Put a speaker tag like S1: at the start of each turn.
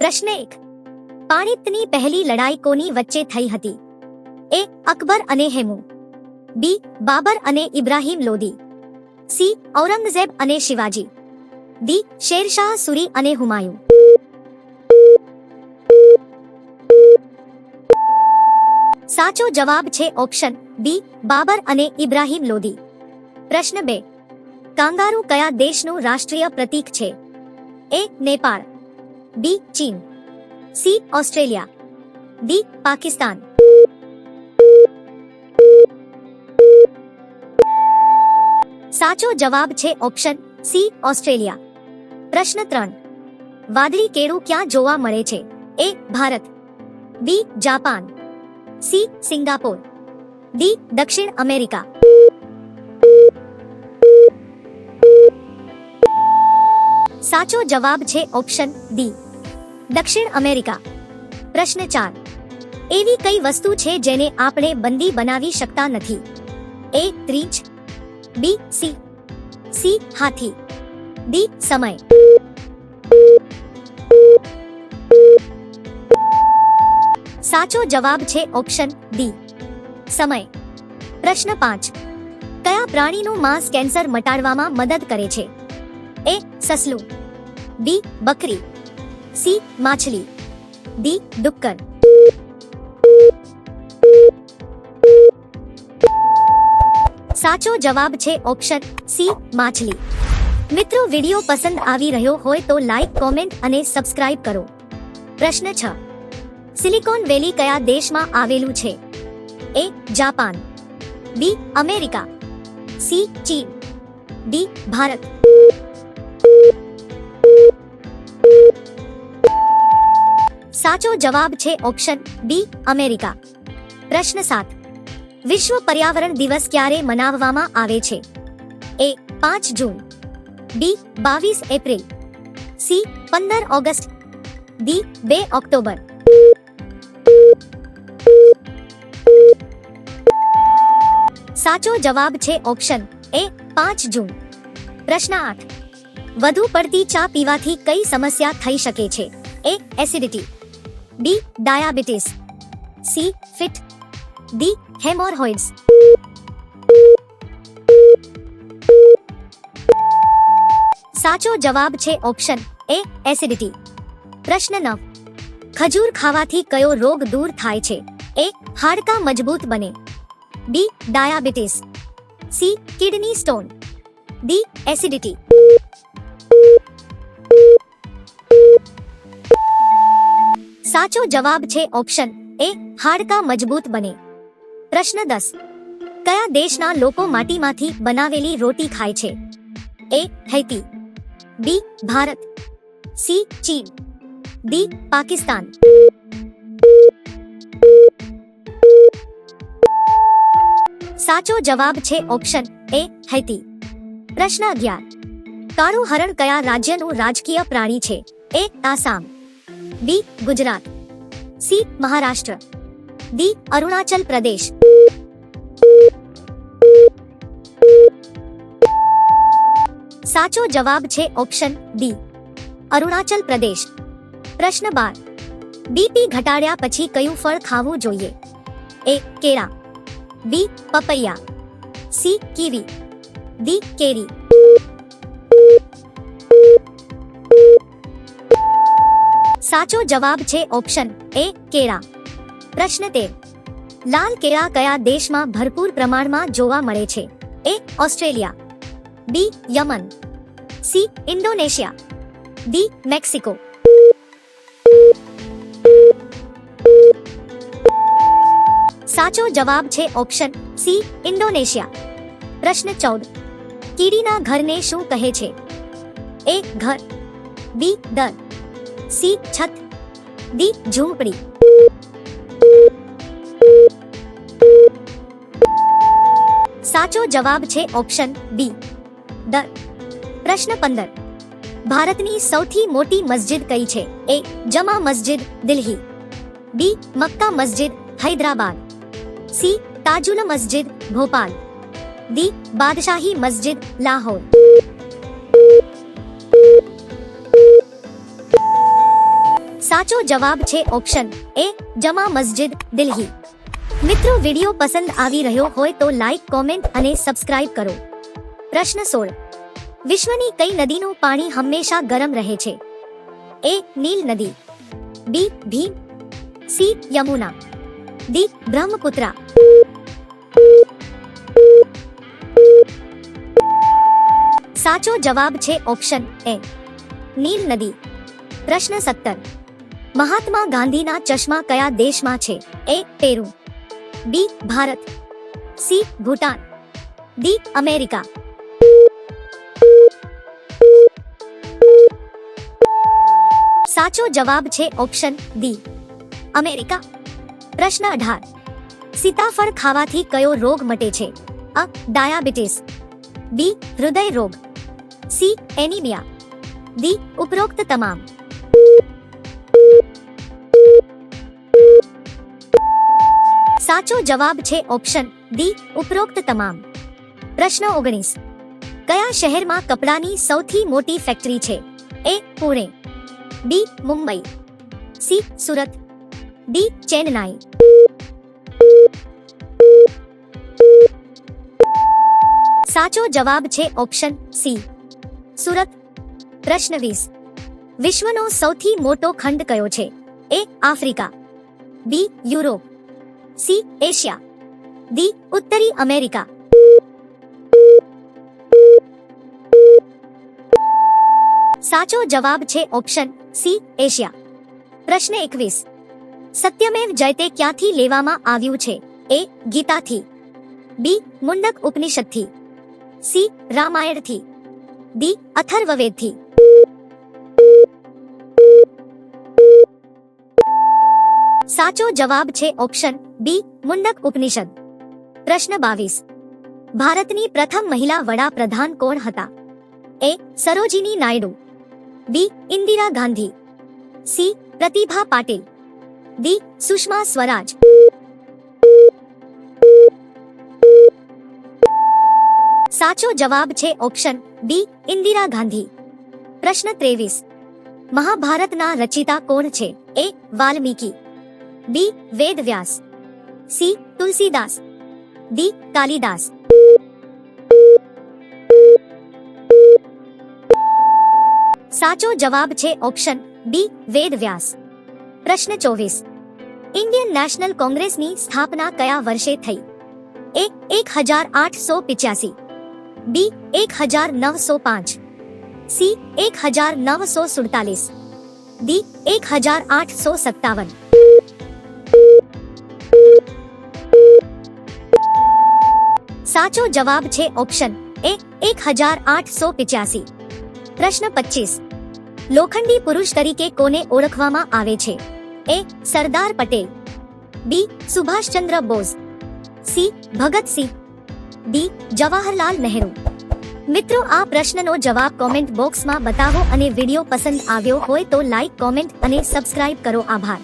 S1: પ્રશ્ન એક પાણીતની પહેલી લડાઈ કોની વચ્ચે થઈ હતી એ અકબર અને હેમુ બી બાબર અને ઇબ્રાહિમ લોદી સી ઔરંગઝેબ અને શિવાજી ડી શેરશાહ સુરી અને હુમાયુ સાચો જવાબ છે ઓપ્શન બી બાબર અને ઇબ્રાહિમ લોદી પ્રશ્ન બે કાંગારૂ કયા દેશનું રાષ્ટ્રીય પ્રતીક છે એ નેપાળ बी चीन सी ऑस्ट्रेलिया डी पाकिस्तान साचो जवाब छे ऑप्शन सी ऑस्ट्रेलिया प्रश्न त्रन वादरी केड़ू क्या जोवा मरे छे A Bharat B Japan C Singapore D दक्षिण अमेरिका साचो जवाब छे ऑप्शन डी દક્ષિણ અમેરિકા પ્રશ્ન ચાર એવી કઈ વસ્તુ છે જેને આપણે બંદી બનાવી શકતા નથી એ ત્રીજ બી સી સી હાથી ડી સમય સાચો જવાબ છે ઓપ્શન ડી સમય પ્રશ્ન પાંચ કયા પ્રાણીનું માંસ કેન્સર મટાડવામાં મદદ કરે છે એ સસલું બી બકરી સી માછલી ડી ડુક્કર સાચો જવાબ છે ઓપ્શન સી માછલી મિત્રો વિડીયો પસંદ આવી રહ્યો હોય તો લાઈક કોમેન્ટ અને સબસ્ક્રાઇબ કરો પ્રશ્ન છ સિલિકોન વેલી કયા દેશમાં આવેલું છે A Japan B America C ચીન ડી ભારત સાચો જવાબ છે ઓપ્શન બી અમેરિકા પ્રશ્ન સાત વિશ્વ પર્યાવરણ દિવસ ક્યારે મનાવવામાં આવે છે એ પાંચ જૂન બી બાવીસ એપ્રિલ સી પંદર ઓગસ્ટ ડી બે ઓક્ટોબર સાચો જવાબ છે ઓપ્શન એ પાંચ જૂન પ્રશ્ન આઠ વધુ પડતી ચા પીવાથી કઈ સમસ્યા થઈ શકે છે A acidity D diabetes C fit D haemorrhoids साचो जवाब छे ऑप्शन ए एसिडिटी प्रश्न नव खजूर खावाथी कयो रोग दूर थाय छे ए हाड़का मजबूत बने B diabetes C kidney stone D acidity સાચો જવાબ છે ઓપ્શન A હાડકા મજબૂત બને પ્રશ્ન 10 કયા દેશના લોકો માટીમાંથી બનાવેલી રોટી ખાય છે A હેટી B ભારત C ચીન D પાકિસ્તાન સાચો જવાબ છે ઓપ્શન A હેટી પ્રશ્ન 11 કારો હરણ કયા રાજ્યનો राजकीय પ્રાણી છે A Assam B Gujarat C Maharashtra D Arunachal Pradesh साचो जवाब छे ऑप्शन डी अरुणाचल प्रदेश प्रश्न बार बीपी घटाड़ा पी कयु फल खाव जो ए केरा B papaya C kiwi D केरी સાચો જવાબ છે ઓપ્શન A કેળા પ્રશ્ન 3 લાલ કેળા કયા દેશમાં ભરપૂર પ્રમાણમાં જોવા મળે છે A Australia B Yemen C Indonesia D Mexico સાચો જવાબ છે ઓપ્શન C ઇન્ડોનેશિયા પ્રશ્ન 14 કિડીના ઘરને શું કહે છે A ઘર B દન सी छत डी झोपड़ी साचो जवाब छे ऑप्शन बी द प्रश्न पंदर भारत की सौथी मोटी मस्जिद कई छे ए जमा मस्जिद दिल्ली बी मक्का मस्जिद हैदराबाद सी ताजुल मस्जिद भोपाल दी बादशाही मस्जिद लाहौर સાચો જવાબ છે ઓપ્શન એ જમા મસ્જિદ દિલ્હી મિત્રો વિડીયો પસંદ આવી રહ્યો હોય તો લાઈક કોમેન્ટ અને સબસ્ક્રાઇબ કરો પ્રશ્ન સોળ વિશ્વની કઈ નદીનું પાણી હંમેશા ગરમ રહે છે એ નીલ નદી બી ભીમ સી યમુના દી બ્રહ્મપુત્રા સાચો જવાબ છે ઓપ્શન એ નીલ નદી પ્રશ્ન સત્તર મહાત્મા ગાંધીના ચશ્મા કયા દેશમાં છે A Peru B Bharat C Bhutan D America સાચો જવાબ છે ઓપ્શન ડી અમેરિકા પ્રશ્ન અઢાર સીતાફળ ખાવાથી કયો રોગ મટે છે અ ડાયાબિટીસ બી હૃદય રોગ સી એનિમિયા ડી ઉપરોક્ત તમામ સાચો જવાબ છે ઓપ્શન ડી ઉપરોક્ત તમામ પ્રશ્ન ઓગણીસ કયા શહેરમાં કપડાની સૌથી મોટી ફેક્ટરી છે A Pune B Mumbai C Surat D Chennai સાચો જવાબ છે ઓપ્શન સી સુરત પ્રશ્ન વીસ વિશ્વનો સૌથી મોટો ખંડ કયો છે A Africa B Europe C Asia D उत्तरी अमेरिका साचो जवाब छे ऑप्शन सी एशिया प्रश्न एक सत्यमेव जयते क्या थी छे ए गीता थी बी मुंडक उपनिषद थी सी रामायण थी डी अथर्ववेद थी साचो जवाब छे ऑप्शन बी मुंडक उपनिषद प्रश्न बीस भारत की प्रथम महिला वड़ा प्रधान कोण हता A Sarojini Naidu B Indira Gandhi C Pratibha Patil D Sushma Swaraj साचो जवाब छे ऑप्शन बी इंदिरा गांधी प्रश्न तेवीस महाभारत ना रचिता कोण छे A Valmiki B Ved Vyas C Tulsidas D Kalidas साचो जवाब छे ऑप्शन बी वेद व्यास प्रश्न चौबीस इंडियन नेशनल कांग्रेस की स्थापना कया वर्षे थी ए एक हजार आठ सौ पिचासी बी एक हजार नौ सौ पांच सी एक हजार नौ सौ सुड़तालीस डी एक हजार आठ सौ सत्तावन સાચો જવાબ છે ઓપ્શન એ એક હજાર આઠસો પિચ્યાસી પ્રશ્ન પચીસ લોખંડી પુરુષ તરીકે કોને ઓળખવામાં આવે છે A Sardar Patel B Subhash Chandra Bose C Bhagat Singh D Jawaharlal Nehru મિત્રો આ પ્રશ્નનો જવાબ કોમેન્ટ બોક્સમાં બતાવો અને વિડીયો પસંદ આવ્યો હોય તો લાઈક કોમેન્ટ અને સબસ્ક્રાઇબ કરો આભાર